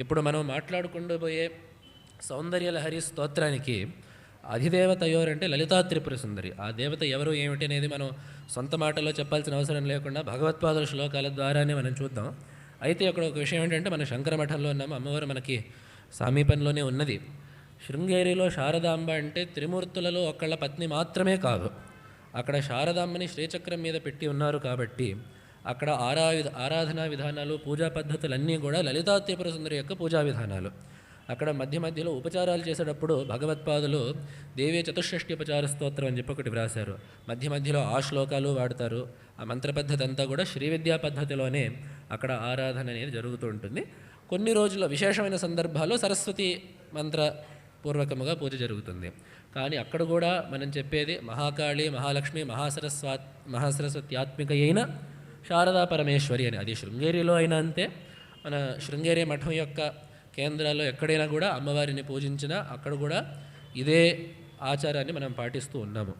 ఇప్పుడు మనం మాట్లాడుకుంటూ పోయే సౌందర్యలహరి స్తోత్రానికి అధిదేవత ఎవరంటే లలితా త్రిపుర సుందరి. ఆ దేవత ఎవరు ఏమిటి అనేది మనం సొంత మాటల్లో చెప్పాల్సిన అవసరం లేకుండా భగవత్పాదుల శ్లోకాల ద్వారానే మనం చూద్దాం. అయితే అక్కడ ఒక విషయం ఏంటంటే మన శంకర మఠంలో ఉన్నాము అమ్మవారు మనకి సమీపంలోనే ఉన్నది. శృంగేరిలో శారదాంబ అంటే త్రిమూర్తులలో ఒకళ్ళ పత్ని మాత్రమే కాదు. అక్కడ శారదాంబని శ్రీచక్రం మీద పెట్టి ఉన్నారు కాబట్టి అక్కడ ఆరా ఆరాధనా విధానాలు పూజా పద్ధతులన్నీ కూడా లలితాత్యపుర సుందరి యొక్క పూజా విధానాలు. అక్కడ మధ్య మధ్యలో ఉపచారాలు చేసేటప్పుడు భగవత్పాదులు దేవీ చతుషష్ఠి ఉపచార స్తోత్రం అని చెప్పి ఒకటి వ్రాశారు. మధ్య మధ్యలో ఆ శ్లోకాలు వాడతారు. ఆ మంత్ర పద్ధతి అంతా కూడా శ్రీ విద్యా పద్ధతిలోనే అక్కడ ఆరాధన అనేది జరుగుతూ ఉంటుంది. కొన్ని రోజుల విశేషమైన సందర్భాల్లో సరస్వతి మంత్ర పూర్వకముగా పూజ జరుగుతుంది. కానీ అక్కడ కూడా మనం చెప్పేది మహాకాళి మహాలక్ష్మి మహాసరస్వా మహాసరస్వత్యాత్మిక అయిన శారదా పరమేశ్వరి అని. అది శృంగేరిలో అయినా అంతే. మన శృంగేరి మఠం యొక్క కేంద్రాల్లో ఎక్కడైనా కూడా అమ్మవారిని పూజించినా అక్కడ కూడా ఇదే ఆచారాన్ని మనం పాటిస్తూ ఉన్నాము.